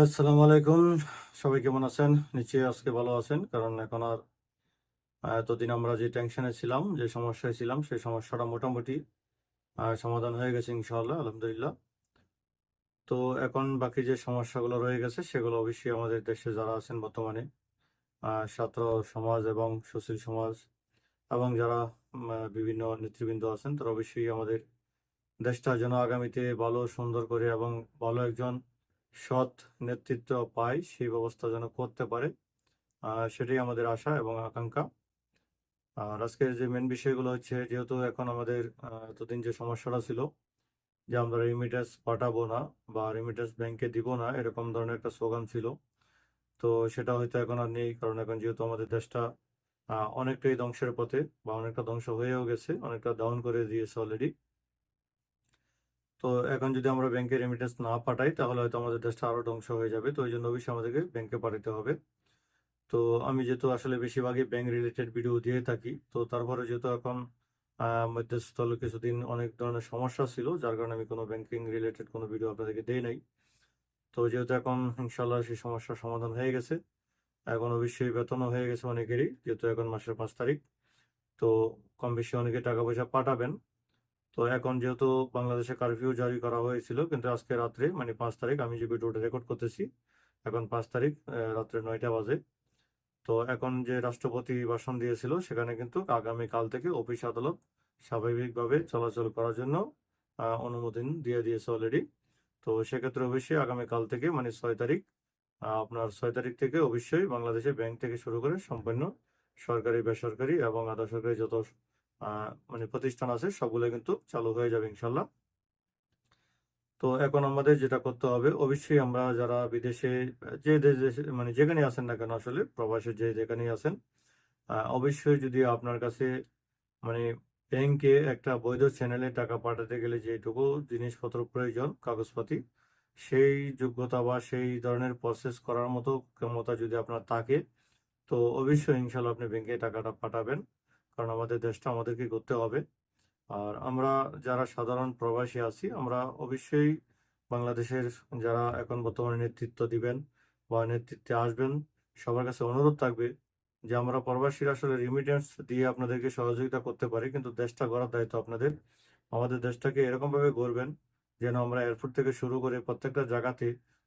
আসসালামু আলাইকুম। সবাই কেমন আছেন? নিশ্চয়ই আজকে ভালো আছেন, কারণ এখন আর এতদিন আমরা যে টেনশনে ছিলাম, যে সমস্যায় ছিলাম, সেই সমস্যাটা মোটামুটি সমাধান হয়ে গেছে ইনশাআল্লাহ, আলহামদুলিল্লাহ। তো এখন বাকি যে সমস্যাগুলো রয়ে গেছে, সেগুলো অবশ্যই আমাদের দেশে যারা আছেন বর্তমানে ছাত্র সমাজ এবং সুশীল সমাজ, এবং যারা বিভিন্ন নেতৃবৃন্দ আছেন, তারা অবশ্যই আমাদের দেশটা যেন আগামীতে ভালো, সুন্দর করে এবং ভালো একজন সৎ নেতৃত্ব পায়, সেই ব্যবস্থা যেন করতে পারে। সেটাই আমাদের আশা এবং আকাঙ্ক্ষা। আর আজকের যে মেন বিষয়গুলো হচ্ছে, যেহেতু এখন আমাদের এতদিন যে সমস্যাটা ছিল, যে আমরা রেমিটেন্স পাঠাবো না বা রেমিটেন্স ব্যাংকে দিব না, এরকম ধরনের একটা স্লোগান ছিল। তো সেটা হয়তো এখন আর নেই, কারণ এখন যেহেতু আমাদের দেশটা অনেকটাই ধ্বংসের পথে বা অনেকটা ধ্বংস হয়েও গেছে, অনেকটা ডাউন করে দিয়েছে অলরেডি তো এখন যদি আমরা ব্যাংকে রেমিটেন্স না পাঠাই, তাহলে হয়তো আমাদের দেশটা আরও ধ্বংস হয়ে যাবে। তো ওই জন্য অবশ্যই আমাদেরকে ব্যাংকে পাঠাতে হবে। তো আমি যেহেতু আসলে বেশিরভাগই ব্যাংক রিলেটেড ভিডিও দিয়ে থাকি, তো তারপরে যেহেতু এখন মধ্যস্থল কিছুদিন অনেক ধরনের সমস্যা ছিল, যার কারণে আমি কোনো ব্যাংকিং রিলেটেড কোনো ভিডিও আপনাদেরকে দেই নাই। তো যেহেতু এখন ইনশাল্লাহ সেই সমস্যার সমাধান হয়ে গেছে, এখন অবশ্যই বেতনও হয়ে গেছে অনেকেরই, যেহেতু এখন মাসের পাঁচ তারিখ। তো কম বেশি অনেকে টাকা পয়সা পাঠাবেন তো এখন যেহেতু বাংলাদেশে কারফিউ জারি করা হয়েছিল, কিন্তু আজকে রাত্রে মানে পাঁচ তারিখ, আমি যে ভিডিওটা রেকর্ড করতেছি, এখন পাঁচ তারিখ রাত্রে নয়টা বাজে। তো এখন যে রাষ্ট্রপতি ভাষণ দিয়েছিল, সেখানে কিন্তু আগামী কাল থেকে অফিস আদালত স্বাভাবিকভাবে চলাচল করার জন্য অনুমোদন দিয়ে দিয়েছে অলরেডি তো সেক্ষেত্রে অবশ্যই আগামী কাল থেকে মানে ছয় তারিখ আপনার ছয় তারিখ থেকে অবশ্যই বাংলাদেশে ব্যাংক থেকে শুরু করে সম্পূর্ণ সরকারি, বেসরকারি এবং আধা সরকারি যত মানে প্রতিষ্ঠান আছে সবগুলো কিন্তু চালু হয়ে যাবে ইনশাল্লাহ তো এখন আমাদের যেটা করতে হবে অবশ্যই আমরা যারা বিদেশে যে দেশ- মানে যেখানে আছেন না কেন আসলে প্রবাসে যে যেখানেই আছেন আহ, অবশ্যই যদি আপনার কাছে মানে ব্যাংকে একটা বৈধ চ্যানেলে টাকা পাঠাতে গেলে যেটুকু জিনিসপত্র প্রয়োজন কাগজপাতি সেই যোগ্যতা বা সেই ধরনের প্রসেস করার মতো ক্ষমতা যদি আপনার থাকে তো অবশ্যই ইনশাল্লাহ আপনি ব্যাংকে টাকাটা পাঠাবেন। কারণ আমাদের দেশটা আমাদেরকে করতে হবে। আর আমরা যারা সাধারণ প্রবাসী আছি, আমরা অবশ্যই বাংলাদেশের যারা এখন বর্তমানে নেতৃত্ব দিবেন বা নেতৃত্বে আসবেন, সবার কাছে অনুরোধ থাকবে যে আমরা প্রবাসীরা আসলে রিমিটেন্স দিয়ে আপনাদেরকে সহযোগিতা করতে পারি, কিন্তু দেশটা গড়ার দায়িত্ব আপনাদের। আমাদের দেশটাকে এরকমভাবে গড়বেন যেন আমরা এয়ারপোর্ট থেকে শুরু করে প্রত্যেকটা জায়গাতে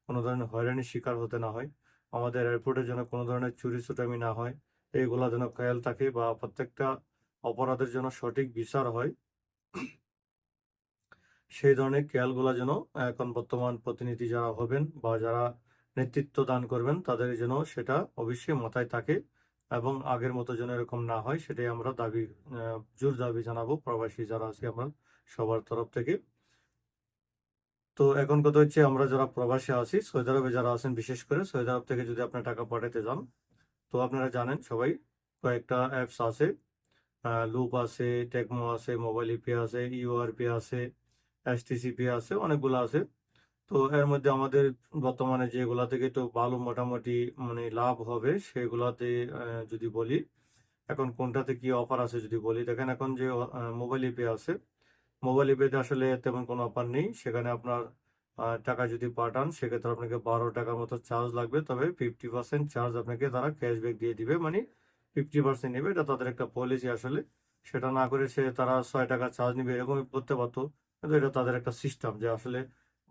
কোনো ধরনের হয়রানির শিকার হতে না হয়। আমাদের এয়ারপোর্টে যেন কোনো ধরনের চুরি চুটামি না হয়। এইগুলা যেন খেয়াল থাকে বা প্রত্যেকটা অপরাধের জন্য সঠিক বিচার হয়। সেই ধরনের খেয়ালগুলা যেন এখন বর্তমান প্রতিনিধি যারা হবেন বা যারা নেতৃত্ব দান করবেন, তাদের যেন সেটা অবশ্যই মাথায় থাকে এবং আগের মতো যেন এরকম না হয়, সেটাই আমরা দাবি জোর দাবি জানাব প্রবাসী যারা আছি আমরা সবার তরফ থেকে। তো এখন কথা হচ্ছে আমরা যারা প্রবাসী আছি, সৌদি আরবে যারা আছেন, বিশেষ করে সৌদি আরব থেকে যদি আপনার টাকা পাঠাতে যান তো আপনারা জানেন সবাই, কয়েকটা অ্যাপস আছে। লুপ আছে টেকমো আছে মোবাইল ইপি আছে ইউআরপি আছে এসটিসিপি আছে, অনেকগুলো আছে। তো এর মধ্যে আমাদের বর্তমানে যেগুলা থেকে তো ভালো মোটামুটি মানে লাভ হবে সেগুলাতে যদি বলি, এখন কোনটাতে কি অফার আছে যদি বলি, দেখেন এখন যে মোবাইল ইপে আছে। মোবাইল ইপেতে আসলে তেমন কোনো অফার নেই। সেখানে আপনার টাকা যদি পাঠান, সেক্ষেত্রে আপনাকে বারো টাকার মতো চার্জ লাগবে। তবে ফিফটি পার্সেন্ট চার্জ আপনাকে তারা ক্যাশব্যাক দিয়ে দিবে মানে ফিফটি পার্সেন্ট নেবে। এটা তাদের একটা পলিসি আসলে। সেটা না করে সে তারা ছয় টাকা চার্জ নিবে, এরকমই করতে পারতো। কিন্তু এটা তাদের একটা সিস্টেম যে আসলে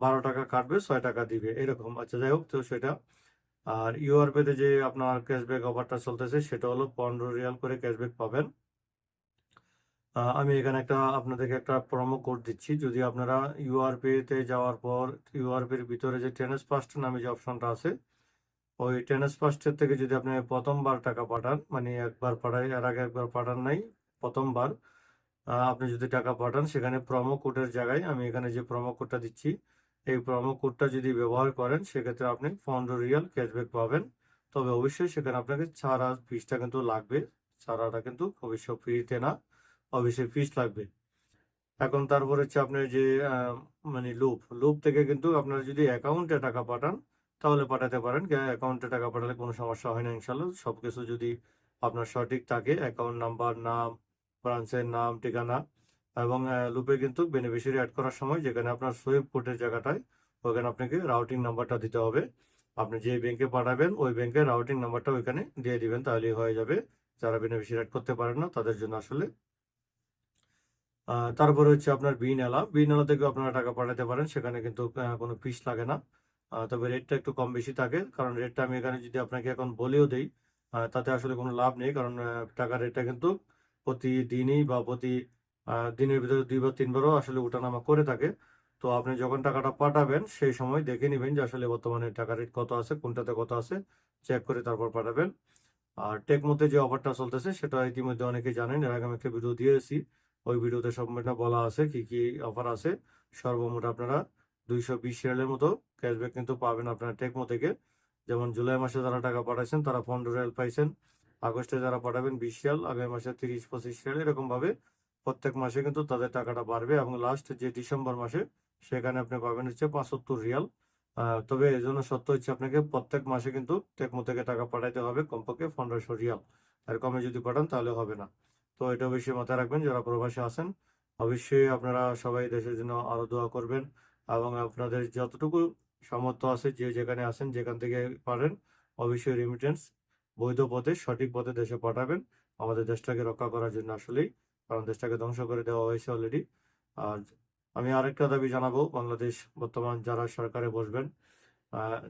বারো টাকা কাটবে, ছয় টাকা দিবে, এরকম। আচ্ছা যাই হোক, তো সেটা। আর ইউআরপিতে যে আপনার ক্যাশব্যাক অফারটা চলতেছে, সেটা হলো পনেরো রিয়াল করে ক্যাশব্যাক পাবেন। আমি এখানে একটা আপনাদেরকে একটা প্রোমো কোড দিচ্ছি। যদি আপনারা ইউআরপি তে যাওয়ার পর ইউআরপির ভিতরে যে টেনেস ফার্স্ট নামে যে অপশনটা আছে, ওই টেনেস ফার্স্টের থেকে যদি আপনি প্রথমবার টাকা পাঠান মানে একবার পাঠাই এর আগে একবার পাঠান নাই, প্রথমবার আপনি যদি টাকা পাঠান, সেখানে প্রোমো কোডের জায়গায় আমি এখানে যে প্রোমো কোডটা দিচ্ছি, এই প্রোমো কোডটা যদি ব্যবহার করেন, সেক্ষেত্রে আপনি পনেরো রিয়াল ক্যাশব্যাক পাবেন। তবে অবশ্যই সেখানে আপনাকে ছাড়া ফিসটা কিন্তু লাগবে, ছাড়াটা কিন্তু অবশ্য ফ্রিতে না। অবশ্যই ফিস লাগবে। এখন তারপর হচ্ছে আপনার যে মানে লুপ লুপ থেকে কিন্তু আপনার যদি অ্যাকাউন্টে টাকা পাঠান, তাহলে পাঠাতে পারেন। অ্যাকাউন্টে টাকা পাঠালে কোনো সমস্যা হয় না ইনশাল্লাহ সব কিছু যদি আপনার সঠিক থাকে অ্যাকাউন্ট নাম্বার নাম ব্রাঞ্চের নাম, ঠিকানা এবং লুপে কিন্তু বেনিফিশিয়ারি অ্যাড করার সময় যেখানে আপনার সুইপ কোডের জায়গাটায়, ওখানে আপনাকে রাউটিং নাম্বারটা দিতে হবে। আপনি যে ব্যাংকে পাঠাবেন, ওই ব্যাংকের রাউটিং নাম্বারটা ওইখানে দিয়ে দিবেন, তাহলেই হয়ে যাবে। যারা বেনিফিশিয়ারি অ্যাড করতে পারেন না, তাদের জন্য আসলে তারপরে হচ্ছে আপনার বিন এলা বিন এলা থেকেও আপনারা টাকা পাঠাতে পারেন, সেখানে কিন্তু কোনো ফিস লাগে না। তবে রেটটা একটু কম বেশি থাকে, কারণ রেটটা আমি এখানে যদি আপনাকে এখন বলেও দেই তাতে আসলে কোনো লাভ নেই, কারণ টাকার রেটটা কিন্তু প্রতিদিনই বা প্রতি দিনের ভিতরে দুইবার তিনবারও আসলে ওঠানামা করে থাকে। তো আপনি যখন টাকাটা পাঠাবেন, সেই সময় দেখে নেবেন যে আসলে বর্তমানে টাকা রেট কত আছে, কোনটাতে কত আছে চেক করে তারপর পাঠাবেন। আর টেকমোতে যে অফারটা চলতেছে, সেটা ইতিমধ্যে অনেকেই জানেন, এর আগে আমি একটা ভিডিও দিয়েছি। ওই ভিডিওতে সম্পূর্ণ বলা আছে, কি কি অফার আছে। সর্বমোট আপনারা দুইশো বিশ রিয়ালের মতো ক্যাশব্যাক কিন্তু পাবেন আপনারা টেকমো থেকে। যেমন জুলাই মাসে যারা টাকা পাঠাইছেন, তারা পনেরো রিয়াল পাইছেন। আগস্টে যারা পাঠাবেন বিশ রিয়াল, আগামী মাসে তিরিশ, পঁচিশ রিয়াল, এরকমভাবে প্রত্যেক মাসে কিন্তু তাদের টাকাটা বাড়বে এবং লাস্ট যে ডিসেম্বর মাসে, সেখানে আপনি পাবেন হচ্ছে পঁচাত্তর রিয়াল। তবে এই জন্য সত্য হচ্ছে আপনাকে প্রত্যেক মাসে কিন্তু টেকমো থেকে টাকা পাঠাইতে হবে কমপক্ষে পনেরোশো রিয়াল। আর কমে যদি পাঠান তাহলে হবে না। তো এটা অবশ্যই মাথায় রাখবেন, যারা প্রবাসে আছেন, অবশ্যই আপনারা সবাই দেশের জন্য আরও দোয়া করবেন এবং আপনাদের যতটুকু সামর্থ্য আছে, যে যেখানে আছেন, যেখান থেকে পারেন, অবশ্যই রেমিটেন্স বৈধ পথে, সঠিক পথে দেশে পাঠাবেন। আমাদের দেশটাকে রক্ষা করার জন্য আসলেই কারণ দেশটাকে ধ্বংস করে দেওয়া হয়েছে অলরেডি আর আমি আরেকটা দাবি জানাব, বাংলাদেশ বর্তমান যারা সরকারে বসবেন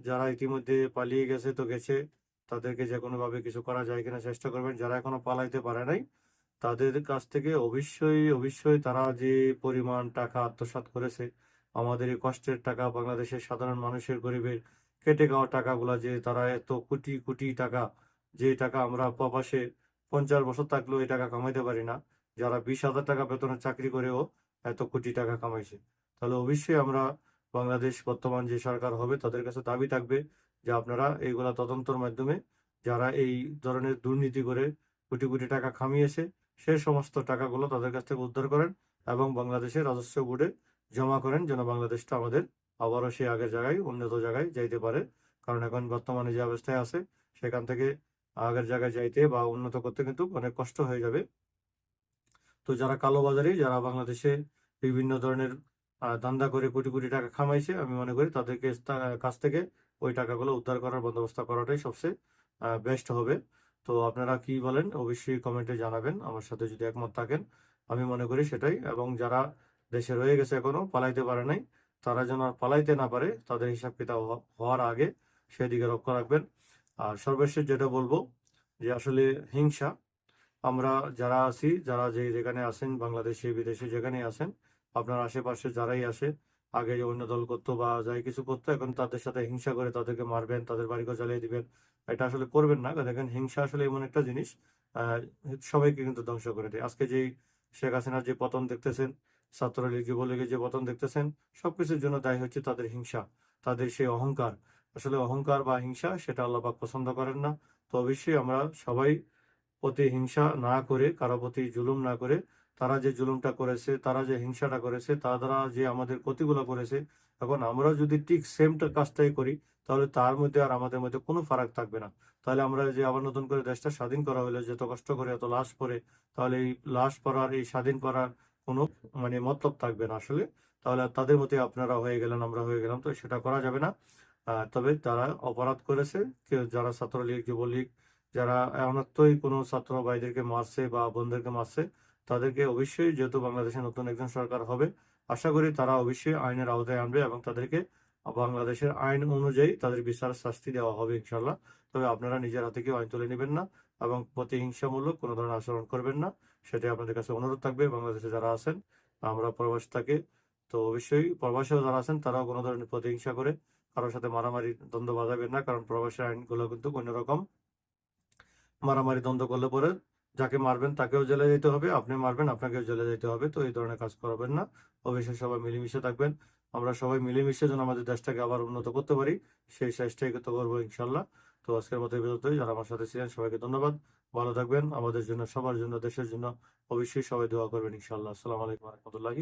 যারা ইতিমধ্যে পালিয়ে গেছে তো গেছে, তাদেরকে যে কোনোভাবে কিছু করা যায় কিনা চেষ্টা করবেন। যারা এখনও পালাইতে পারে নাই তাদের কাছ থেকে অবশ্যই অবশ্যই তারা যে পরিমাণ টাকা আত্মসাৎ করেছে, আমাদের এই কষ্টের টাকা, বাংলাদেশের সাধারণ মানুষের গরিবের কেটে খাওয়া টাকাগুলা যে তারা এত কোটি কোটি টাকা, যে টাকা আমরা প্রবাসে পঞ্চাশ বছর থাকলেও এই টাকা কামাইতে পারি না, যারা বিশ হাজার টাকা বেতনের চাকরি করেও এত কোটি টাকা কামাইছে। তাহলে অবশ্যই আমরা বাংলাদেশ বর্তমান যে সরকার হবে, তাদের কাছে দাবি থাকবে যে আপনারা এইগুলা তদন্তর মাধ্যমে যারা এই ধরনের দুর্নীতি করে কোটি কোটি টাকা কামিয়েছে সেই সমস্ত টাকাগুলো তাদের কাছ থেকে উদ্ধার করেন এবং বাংলাদেশের রাজস্ব বোর্ডে জমা করেন যেন বাংলাদেশটা আমাদের আবারও সেই আগের জায়গায়, উন্নত জায়গায় যাইতে পারে। কারণ এখন বর্তমানে যে অবস্থায় আছে, সেখান থেকে আগের জায়গায় যাইতে বা উন্নত করতে কিন্তু অনেক কষ্ট হয়ে যাবে। তো যারা কালোবাজারি, যারা বাংলাদেশে বিভিন্ন ধরনের দান্দা করে কোটি কোটি টাকা খামাইছে, আমি মনে করি তাদেরকে কাছ থেকে ওই টাকাগুলো উদ্ধার করার বন্দোবস্ত করাটাই সবচেয়ে বেস্ট হবে। তো আপনারা কি বলেন, অবশ্যই কমেন্টে জানাবেন, আমার সাথে যদি একমত থাকেন, আমি মনে করি সেটাই। এবং যারা দেশে রয়ে গেছে এখনও, পালাইতে পারে নাই, তারা যেন পালাইতে না পারে, তাদের হিসাব কিতাব হওয়ার আগে সেদিকে লক্ষ্য রাখবেন। আর সর্বশেষ যেটা বলব, যে আসলে হিংসা, আমরা যারা আছি, যারা যে যেখানে আছেন, বাংলাদেশে, বিদেশে যেখানে আছেন, আপনার আশেপাশে যারাই আসে, আগে অন্য দল করতো বা যাই কিছু করতো, এখন তাদের সাথে হিংসা করে তাদেরকে মারবেন, তাদের বাড়িঘর জ্বালিয়ে দিবেন এটা আসলে করবেন না। দেখেন, হিংসা আসলে এমন একটা জিনিস সবাইকে কিন্তু ধ্বংস করে দেয়। আজকে যে শেখ হাসিনার যে পতন দেখতেছেন, ছাত্রলীগ, যুবলীগের যে পতন দেখতেছেন, সবকিছুর জন্য দায়ী হচ্ছে তাদের হিংসা, তাদের সেই অহংকার। আসলে অহংকার বা হিংসা, সেটা আল্লাহ পাক পছন্দ করেন না। তো অবশ্যই আমরা সবাই প্রতি হিংসা না করে, কারও প্রতি জুলুম না করে তারা যে জুলুমটা করেছে, তারা যে হিংসাটা করেছে তারা যে আমাদের ক্ষতিগুলো করেছে, এখন আমরা যদি ঠিক সেমটা কাজটাই করি, তাহলে তার মধ্যে আর আমাদের মধ্যে কোনো ফারাক থাকবে না। তাহলে আমরা যে আবার নতুন করে দেশটা স্বাধীন করা হলো যত কষ্ট করে, এত লাশ পরে তাহলে এই লাশ পড়ার, এই স্বাধীন করার কোনো মানে মতলব থাকবে না আসলে। তাহলে তাদের মধ্যে আপনারা হয়ে গেলেন, আমরা হয়ে গেলাম, তো সেটা করা যাবে না। তবে তারা অপরাধ করেছে, কেউ যারা ছাত্রলীগ, যুবলীগ, যারা অনর্থই কোনো ছাত্র ভাইদেরকে মারছে বা বোনদেরকে মারছে তাদেরকে অবশ্যই যেহেতু বাংলাদেশে নতুন একজন সরকার হবে, আশা করি তারা অবশ্যই আইনের আওতায় আনবে এবং তাদেরকে বাংলাদেশের আইন অনুযায়ী তাদের বিচার শাস্তি দেওয়া হবে ইনশাল্লাহ তবে আপনারা নিজের হাতে কেউ আইন তুলে নেবেন না এবং প্রতিহিংসামূলক কোনো ধরনের আচরণ করবেন না, সেটাই আপনাদের কাছে অনুরোধ থাকবে বাংলাদেশে যারা আছেন, আমরা প্রবাস থাকে, তো অবশ্যই প্রবাসেও যারা আছেন তারাও কোনো ধরনের প্রতিহিংসা করে কারোর সাথে মারামারি, দ্বন্দ্ব বাঁধাবেন না, কারণ প্রবাসের আইনগুলো কিন্তু কোনো রকম মারামারি, দ্বন্দ্ব করলে পরে যাকে মারবেন তাকেও জেলে যেতে হবে, আপনি মারবেন আপনাকেও জেলে যেতে হবে, তো এই ধরনের কাজ করাবেন না। অবশ্যই সবাই মিলেমিশে থাকবেন। আমরা সবাই মিলেমিশে যেন আমাদের দেশটাকে আবার উন্নত করতে পারি, সেই চেষ্টাই তো করব ইনশাল্লাহ তো আজকের মতো বিরতই যারা আমার সাথে ছিলেন, সবাইকে ধন্যবাদ। ভালো থাকবেন। আমাদের জন্য, সবার জন্য, দেশের জন্য অবশ্যই সবাই দোয়া করবেন ইনশাল্লাহ আসসালামু আলাইকুম রহমতুল্লাহি